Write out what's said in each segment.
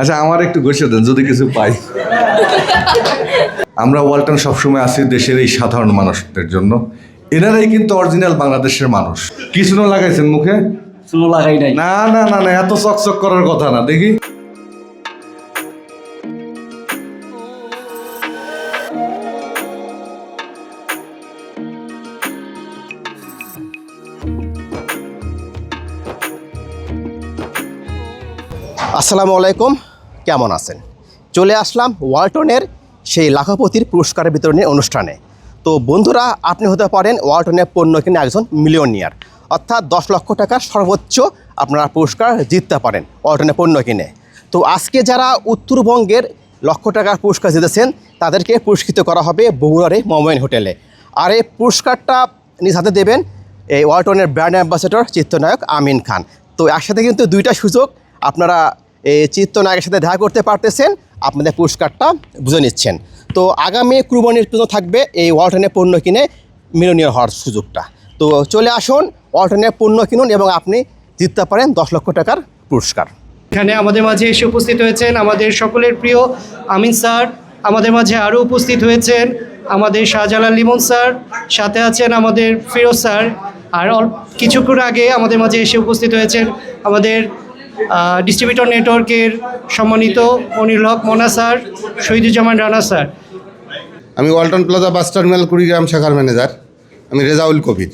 আচ্ছা আমার একটু ঘষে দেন যদি কিছু পাই। আমরা ওয়ালটন সবসময় আছি দেশের এই সাধারণ মানুষদের জন্য। এনারাই কিন্তু অরিজিনাল বাংলাদেশের মানুষ। কিছু না লাগাইছেন মুখে? চুলো লাগাই নাই। না না না না এত চকচক করার কথা না দেখি। আসসালামু আলাইকুম, কেমন আছেন? চলে আসলাম ওয়ালটনের সেই লাখপতির পুরস্কার বিতরণী অনুষ্ঠানে। তো বন্ধুরা, আপনি হতে পারেন ওয়ালটনের পণ্য কিনে একজন মিলিয়নিয়ার। অর্থাৎ দশ লক্ষ টাকার সর্বোচ্চ আপনারা পুরস্কার জিততে পারেন ওয়ালটনের পণ্য কিনে। তো আজকে যারা উত্তরবঙ্গের লক্ষ টাকার পুরস্কার জিতেছেন, তাদেরকে পুরস্কৃত করা হবে বগুড়ার এই মোমাইন হোটেলে। আর এই পুরস্কারটা নিজ হাতে দেবেন এই ওয়ালটনের ব্র্যান্ড অ্যাম্বাসেডর, চিত্রনায়ক আমিন খান। তো একসাথে কিন্তু দুইটা সুযোগ আপনারা এই চিত্রনায়কের সাথে দেখা করতে পারতেছেন, আপনাদের পুরস্কারটা বুঝে নিচ্ছেন। তো আগামী কুরবানির পর্যন্ত থাকবে এই ওয়ালটনের পণ্য কিনে মিলনীয় হওয়ার সুযোগটা। তো চলে আসুন ওয়ালটনের পণ্য কিনুন এবং আপনি জিততে পারেন দশ লক্ষ টাকার পুরস্কার। এখানে আমাদের মাঝে এসে উপস্থিত হয়েছেন আমাদের সকলের প্রিয় আমিন স্যার, আমাদের মাঝে আরও উপস্থিত হয়েছেন আমাদের শাহজালাল লিমন স্যার, সাথে আছেন আমাদের ফিরোজ স্যার, আর কিছুক্ষণ আগে আমাদের মাঝে এসে উপস্থিত হয়েছেন আমাদের ডিস্ট্রিবিউটর নেটওয়ার্কের সম্মানিত মনির হক মোনা স্যার, শহীদুজ্জামান রানা স্যার। আমি Walton plaza bus terminal Kurigram শাখার ম্যানেজার। আমি রেজাউল কবির।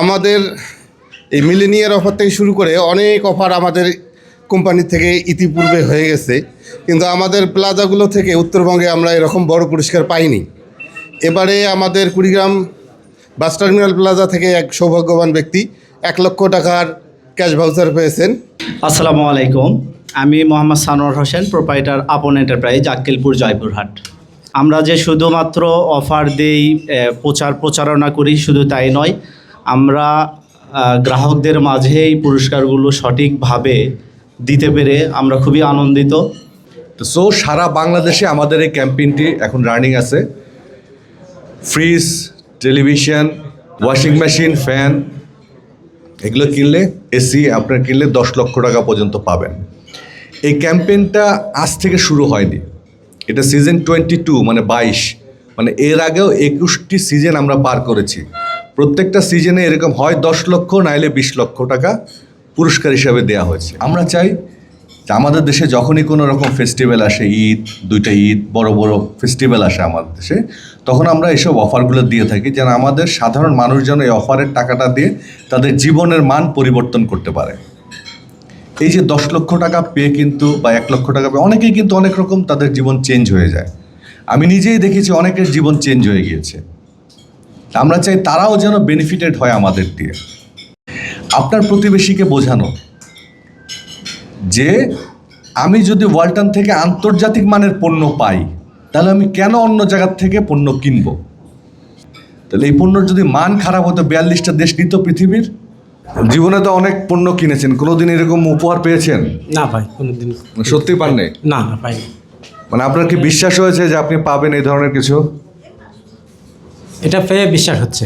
আমাদের এই মিলেনিয়ার অফার থেকে শুরু করে অনেক অফার আমাদের কোম্পানি থেকে ইতিপূর্বে হয়ে গেছে। কিন্তু আমাদের প্লাজাগুলো থেকে উত্তরবঙ্গে আমরা এরকম বড় পুরস্কার পাইনি। এবারে আমাদের কুড়িগ্রাম বাস টার্মিনাল প্লাজা থেকে এক সৌভাগ্যবান ব্যক্তি, এক লক্ষ টাকার ক্যাশ ভাউচার পেয়েছেন। আসসালামু আলাইকুম। আমি মোহাম্মদ সানোয়ার হোসেন প্রোপাইটার আপন এন্টারপ্রাইজ আক্কেলপুর জয়পুরহাট। আমরা যে শুধুমাত্র অফার দেই প্রচার প্রচারণা করি শুধু তাই নয় আমরা গ্রাহকদের মাঝে এই পুরস্কারগুলো সঠিকভাবে দিতে পেরে আমরা খুবই আনন্দিত। সো সারা বাংলাদেশে আমাদের এই ক্যাম্পেইনটি এখন রানিং আছে। Fridge television washing machine fan এগুলো কিনলে এসি আপনার কিনলে দশ লক্ষ টাকা পর্যন্ত পাবেন। এই ক্যাম্পেইনটা আজ থেকে শুরু হয়নি। এটা সিজন টোয়েন্টি টু মানে বাইশ। মানে এর আগেও একুশটি সিজন আমরা পার করেছি। প্রত্যেকটা সিজনে এরকম হয় দশ লক্ষ, নাইলে বিশ লক্ষ টাকা পুরস্কার হিসাবে দেওয়া হয়েছে। আমরা চাই আমাদের দেশে যখনই কোনো রকম ফেস্টিভ্যাল আসে, ঈদ, দুইটা ঈদ, বড় বড় ফেস্টিভ্যাল আসে আমাদের দেশে, তখন আমরা এসব অফারগুলো দিয়ে থাকি যেন আমাদের সাধারণ মানুষ যেন এই অফারের টাকাটা দিয়ে তাদের জীবনের মান পরিবর্তন করতে পারে। এই যে দশ লক্ষ টাকা পেয়ে কিন্তু বা এক লক্ষ টাকা পেয়ে অনেকেই কিন্তু অনেক রকম তাদের জীবন চেঞ্জ হয়ে যায়। আমি নিজেই দেখেছি অনেকের জীবন চেঞ্জ হয়ে গিয়েছে। আমরা চাই তারাও যেন বেনিফিটেড হয় আমাদের দিয়ে। আপনার প্রতিবেশীকে বোঝানো যে আমি যদি ওয়ালটন থেকে আন্তর্জাতিক মানের পণ্য পাই তাহলে আমি কেন অন্য জায়গার থেকে পণ্য কিনব? তাহলে এই পণ্যর যদি মান খারাপ হতো বিয়াল্লিশটা দেশ নিত পৃথিবীর জীবনে তো অনেক পণ্য কিনেছেন কোনোদিন এরকম উপহার পেয়েছেন? না ভাই কোনোদিন। সত্যি পাননি না না পাইনি মানে আপনার কি বিশ্বাস হয়েছে যে আপনি পাবেন এই ধরনের কিছু? এটা পেয়ে বিশ্বাস হচ্ছে।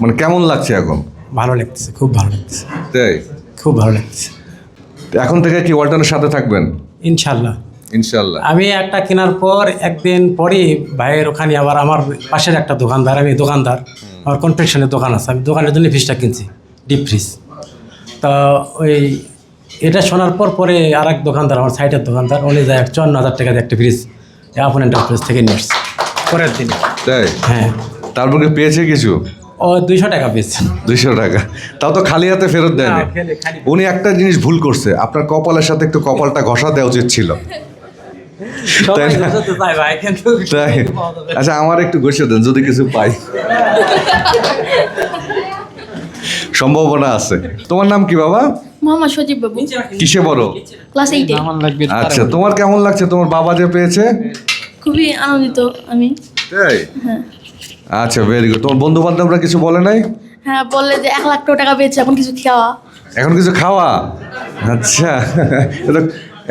মানে কেমন লাগছে এখন? ভালো লাগতেছে খুব ভালো লাগতেছে। তাই? খুব ভালো লাগতেছে। তো এখন থেকে কি ওয়ালটনের সাথে থাকবেন? ইনশাল্লাহ। ইনশাল্লাহ। আমি একটা কেনার পর একদিন পরই ভাইয়ের ওখানে আবার আমার পাশের একটা দোকানদার আমি দোকানদার আমার কনফেকশনের দোকান আছে আমি দোকানের জন্য ফ্রিজটা কিনছি ডিপ ফ্রিজ তা ওই এটা শোনার পর পরে আর এক দোকানদার আমার সাইডের দোকানদার উনি যায় চুয়ান্ন হাজার টাকা দিয়ে একটা ফ্রিজ আপন এন্টারপ্রাইজ থেকে নিয়ে এসছে পরের দিন। তাই? হ্যাঁ। তারপর পেয়েছে কিছু? ও দুইশো টাকা পেয়েছে দুইশো টাকা। তাও তো খালি হাতে ফেরত দেয়নি। না, খালি- খালি- উনি একটা জিনিস ভুল করছে। আপনার কপালের সাথে একটু কপালটা ঘষা দেওয়া উচিত ছিল। আচ্ছা আমার একটু ঘষে দেন যদি কিছু পাই। সম্ভাবনা আছে। তোমার নাম কি বাবা? মোহাম্মদ সজীব বাবু। কিসে বড়? ক্লাস এইটে আচ্ছা তোমার কেমন লাগছে? তোমার বাবা যে পেয়েছে? খুবই আনন্দিত আমি। তাই আচ্ছা ভেরি গুড তোমার বন্ধু বান্ধবরা কিছু বলে নাই? হ্যাঁ বললে যে এক লাখ টাকা পেয়েছে এখন কিছু খাওয়া। এখন কিছু খাওয়া? আচ্ছা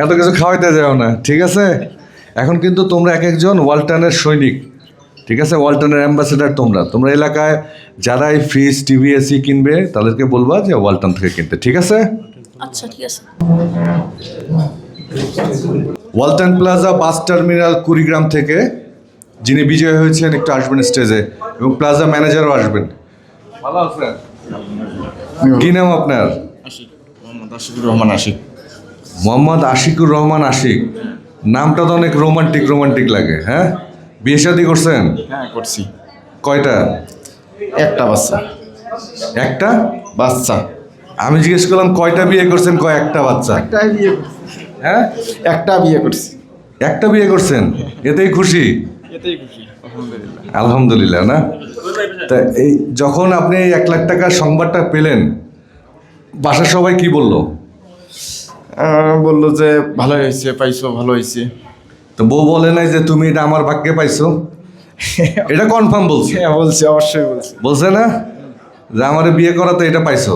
এত কিছু খাওয়াইতে যাও না ঠিক আছে? এখন কিন্তু তোমরা এক একজন ওয়ালটনের সৈনিক ঠিক আছে? ওয়ালটনের অ্যাম্বাসেডার তোমরা। তোমরা এলাকায় যারা এই ফ্রিজ টিভি এসি কিনবে তাদেরকে বলবা যে ওয়ালটন থেকে কিনতে ঠিক আছে? আচ্ছা ঠিক আছে। Walton plaza bus terminal Kurigram থেকে যিনি বিজয় হয়েছেন একটু আসবেন স্টেজে এবং প্লাজা ম্যানেজারও আসবেন। ভালো আছেন? কি নাম আপনার? মোহাম্মদ আশিকুর রহমান আশিক। মোহাম্মদ আশিকুর রহমান আশিক। নামটা তো অনেক রোমান্টিক রোমান্টিক লাগে হ্যাঁ? বিয়ে শাদী করছেন? হ্যাঁ করছি। কয়টা? একটা বাচ্চা। একটা? বাচ্চা। আমি জিজ্ঞেস করলাম কয়টা বিয়ে করছেন? কয় একটা বাচ্চা? একটাই বিয়ে হ্যাঁ? একটা বিয়ে করছি। একটা বিয়ে করছেন? এতেই খুশি? আলহামদুলিল্লাহ আলহামদুলিল্লাহ না? তা এই যখন আপনি এক লাখ টাকার সংবাদটা পেলেন বাসার সবাই কি বলল? বলল যে ভালো হয়েছে পাইছো ভালো হয়েছে। তো বউ বলে নাই যে তুমি এটা আমার ভাগ্যে পাইছো? এটা কনফার্ম বলছে। হ্যাঁ বলছে অবশ্যই বলছি। বলছে না? যে আমার বিয়ে করাতে এটা পাইছো?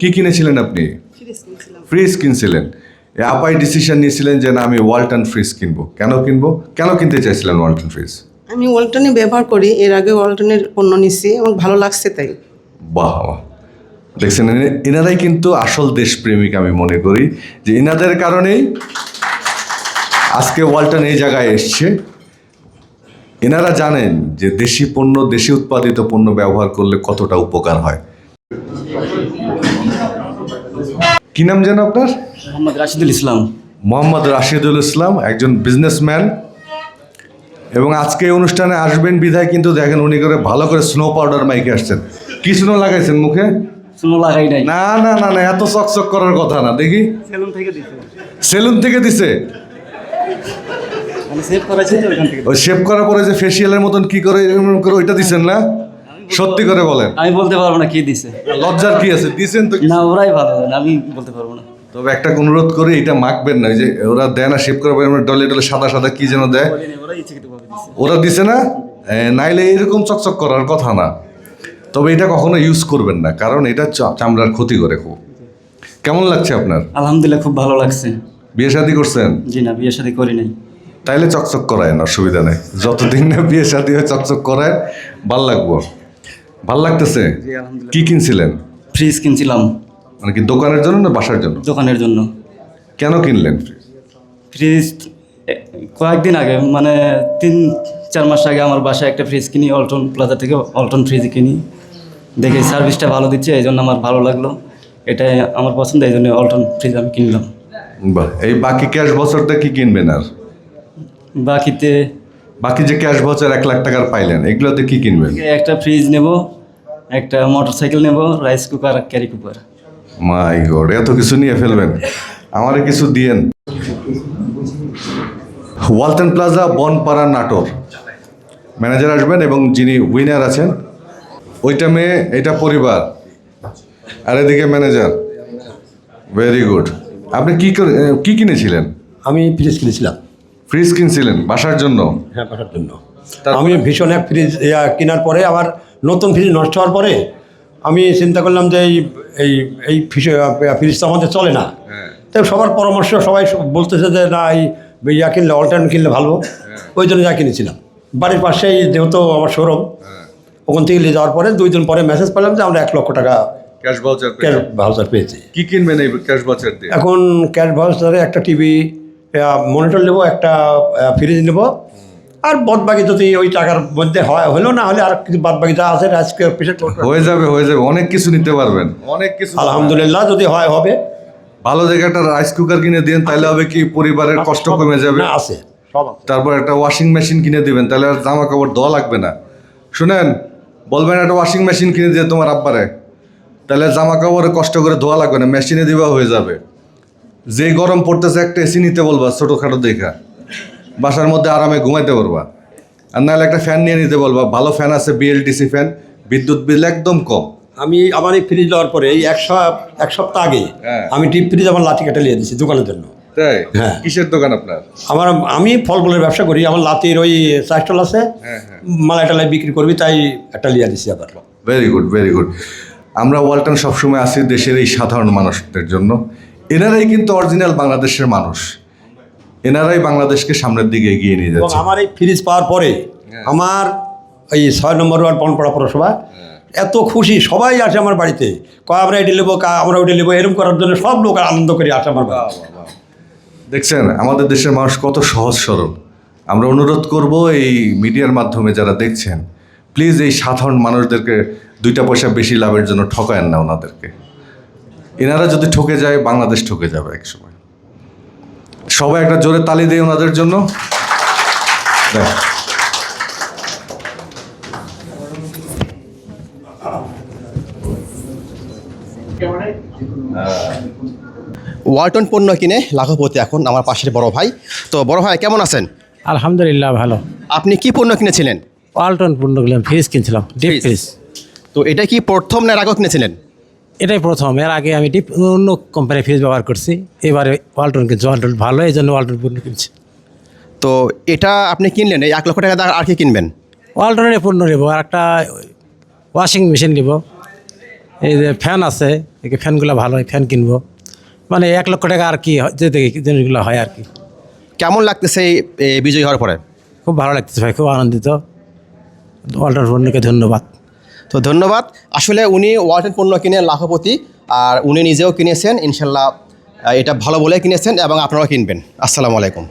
কি কিনেছিলেন আপনি? ফ্রিজ কিনছিলেন। আপাই ডিসিশন নিয়েছিলেন যে না আমি ওয়ালটন ফ্রিজ কিনবো। কেন কিনবো? কেন কিনতে চাইছিলেন ওয়ালটন ফ্রিজ আমি ওয়ালটনে ব্যবহার করি এর আগে ওয়ালটনের পণ্য নিচ্ছি এবং ভালো লাগছে তাই। বাহ বাহ। দেখছেন এনারাই কিন্তু আসল দেশপ্রেমিক আমি মনে করি যে এনাদের কারণেই আজকে ওয়ালটন এই জায়গায় এসছে। এনারা জানেন যে দেশি পণ্য দেশি উৎপাদিত পণ্য ব্যবহার করলে কতটা উপকার হয়। কি নাম যেন আপনার? মোহাম্মদ রাশিদুল ইসলাম। মোহাম্মদ রাশিদুল ইসলাম একজন বিজনেসম্যান এবং আজকে এই অনুষ্ঠানে আসবেন বিধায় কিন্তু দেখেন উনি করে ভালো করে স্নো পাউডার মাইকে আসছেন। কি স্নো লাগাইছেন মুখে? শুনো লাগাই নাই। না না না না এত চকচক করার কথা না দেখি। সেলুন থেকে দিছে। সেলুন থেকে দিছে? সেভ থেকে। ওই শেভ করার পরে যে ফেসিয়ালের মতন কি করে করে ওইটা দিছেন না? সত্যি করে বলেন। আমি বলতে পারব না কি দিছে। লজ্জার কি আছে? দিছেন তো না ওরাই ভালো আমি বলতে পারব না। তবে একটা অনুরোধ করে এটা মাখবেন না যে ওরা দেয় না শেভ করার পরে ডলে ডলে সাদা সাদা কি যেন দেয়। ওরা দিছে না? নাইলে এরকম চকচক করার কথা না। তবে এটা কখনো ইউজ করবেন না কারণ এটা চামড়ার ক্ষতি করে খুব। কেমন লাগছে আপনার? আলহামদুলিল্লাহ খুব ভালো লাগছে। বিয়ে শাদি করছেন? জি না বিয়ে সাথে করি নাই। তাইলে চকচক করায় না অসুবিধা নেই। যতদিন না বিয়ে শাদী হয়ে চকচক করায় ভালো লাগবো। ভালো লাগতেছে? কি কিনছিলেন? ফ্রিজ কিনছিলাম। মানে কি দোকানের জন্য না বাসার জন্য? দোকানের জন্য। কেন কিনলেন? ফ্রিজ কয়েকদিন আগে মানে তিন চার মাস আগে আমার বাসায় একটা ফ্রিজ কিনি অল্টন প্লাজা থেকে অল্টন ফ্রিজ কিনি। দেখে সার্ভিসটা ভালো দিচ্ছে এই জন্য আমার ভালো লাগল। এটাই আমার পছন্দ এই জন্য অল্টন ফ্রিজ আমি কিনলাম। বাহ এই বাকি ক্যাশ বছরটা কি কিনবেন আর? বাকিতে বাকি যে ক্যাশ বছর এক লাখ টাকার পাইলেন এগুলোতে কি কিনবেন? একটা ফ্রিজ নেব একটা মোটর সাইকেল নেব rice cooker curry cooker my God এত কিছু নিয়ে ফেলবেন? আমারে কিছু দিয়েন। Walton plaza Banpara Natore. Manager আসবেন এবং যিনি উইনার আছেন ওইটা মেয়ে এটা পরিবার। আর এদিকে ম্যানেজার। ভেরি গুড আপনি কি কি কিনেছিলেন? আমি ফ্রিজ কিনেছিলাম। ফ্রিজ কিনছিলেন বাসার জন্য? হ্যাঁ বাসার জন্য। আমি ভীষণ এক ফ্রিজ কেনার পরে আবার নতুন ফ্রিজ নষ্ট হওয়ার পরে আমি চিন্তা করলাম যে এই এই এই ফ্রিজ তো আমাদের চলে না। তাই সবার পরামর্শ সবাই সব বলতেছে যে না এই ইয়া কিনলে অল্টারনেট কিনলে ভালো। ওই জন্য যা কিনেছিলাম। বাড়ির পাশেই যেহেতু আমার শোরুম ওখান থেকে নিয়ে যাওয়ার পরে দুই দিন পরে মেসেজ পেলাম যে আমরা এক লক্ষ টাকা ক্যাশ ভাউচার ক্যাশ ভাউচার পেয়েছি। কি কিনবেন এই ক্যাশ ভাউচার দিয়ে? এখন ক্যাশ ভাউচারে একটা টিভি মনিটর নেব একটা ফ্রিজ নেব। আর বাদ বাকি যদি ওই টাকার মধ্যে হয় হলো না হলে আর কিছু বাদ বাকি যা আছে আজকে পিছিয়ে হয়ে যাবে হয়ে যাবে। অনেক কিছু নিতে পারবেন। অনেক কিছু আলহামদুলিল্লাহ যদি হয় হবে। ভালো দেখে একটা রাইস কুকার কিনে দিন তাহলে হবে কি পরিবারের কষ্ট কমে যাবে। আছে। সব আছে। তারপর একটা ওয়াশিং মেশিন কিনে দিবেন তাহলে আর জামা কাপড় ধোয়া লাগবে না। শুনেন বলবেন একটা ওয়াশিং মেশিন কিনে দিয়ে তোমার আব্বারে। তাহলে জামা কাপড়ে কষ্ট করে ধোয়া লাগবে না মেশিনে দিবা হয়ে যাবে। যে গরম পড়তেছে একটা এসি নিতে বলবা ছোটোখাটো দেখা। বাসার মধ্যে আরামে ঘুমাইতে পারবা। আর নাহলে একটা ফ্যান নিয়ে নিতে বলবা ভালো ফ্যান আছে বিএলডিসি ফ্যান বিদ্যুৎ বিল একদম কম। আমি আমার এই ফ্রিজ নেওয়ার পরে এই এক সপ- এক সপ্তাহ আগে হ্যাঁ। আমি ডিপ ফ্রিজ আমার লাঠি কাটা নিয়ে দিচ্ছি দোকানের জন্য। তাই? হ্যাঁ। কিসের দোকান আপনার? আমার আমি ফল ফলের ব্যবসা করি আমার লাতির ওই চাষটল আছে হ্যাঁ, হ্যাঁ। মালাই টালাই বিক্রি করবি তাই একটা লিয়ে দিচ্ছি আবার। ভেরি গুড ভেরি গুড আমরা ওয়ালটন সবসময় আছি দেশের এই সাধারণ মানুষদের জন্য। এনারাই কিন্তু অরিজিনাল বাংলাদেশের মানুষ। এনারাই বাংলাদেশকে সামনের দিকে এগিয়ে নিয়ে যাচ্ছে। আমার এই ফ্রিজ পাওয়ার পরে আমার এই ছয় নম্বর ওয়ার্ড বনপাড়া পৌরসভা এত খুশি সবাই আসে আমার বাড়িতে। কয় আমরা এটি নেব কা আমরা ওইটা নেব এরকম করার জন্য সব লোক আনন্দ করে আসে আমার দেখছেন আমাদের দেশের মানুষ কত সহজ সরল। আমরা অনুরোধ করব এই মিডিয়ার মাধ্যমে যারা দেখছেন প্লিজ এই সাধারণ মানুষদেরকে দুইটা পয়সা বেশি লাভের জন্য ঠকায়েন না ওনাদেরকে। এনারা যদি ঠকে যায় বাংলাদেশ ঠকে যাবে এক সময়। সবাই একটা জোরে তালি দেয় ওনাদের জন্য। ওয়ালটন পণ্য কিনে লাখপতি এখন আমার পাশের বড় ভাই। তো বড় ভাই কেমন আছেন? আলহামদুলিল্লাহ ভালো। আপনি কি পণ্য কিনেছিলেন? ওয়ালটন পূর্ণ করলাম ফ্রিজ কিনছিলাম ডিপ ফ্রিজ। তো এটা কি প্রথম না এর কিনেছিলেন? এটাই প্রথম। এর আগে আমি ডিপ অন্য কোম্পানির ফ্রিজ ব্যবহার করছি। এবারে ওয়ালটন কিনছি। ওয়ালটন ভালো এই জন্য ওয়ালটন পূর্ণ কিনছি। তো এটা আপনি কিনলেন এই এক লক্ষ টাকা দিয়ে আর কি কিনবেন? ওয়ালটনের পণ্য নেব আর একটা ওয়াশিং মেশিন নেব। এই যে ফ্যান আছে এই ফ্যানগুলো ভালো ফ্যান কিনবো। মানে এক লক্ষ টাকা আর কি যে দেখি জিনিসগুলো হয় আর কি। কেমন লাগতেছে এই বিজয়ী হওয়ার পরে? খুব ভালো লাগতেছে ভাই খুব আনন্দিত। ওয়ালটন পণ্যকে ধন্যবাদ। তো ধন্যবাদ। আসলে উনি ওয়ালটন পণ্য কিনে লাভপতি আর উনি নিজেও কিনেছেন। ইনশাল্লাহ এটা ভালো বলে কিনেছেন এবং আপনারাও কিনবেন। আসসালামু আলাইকুম।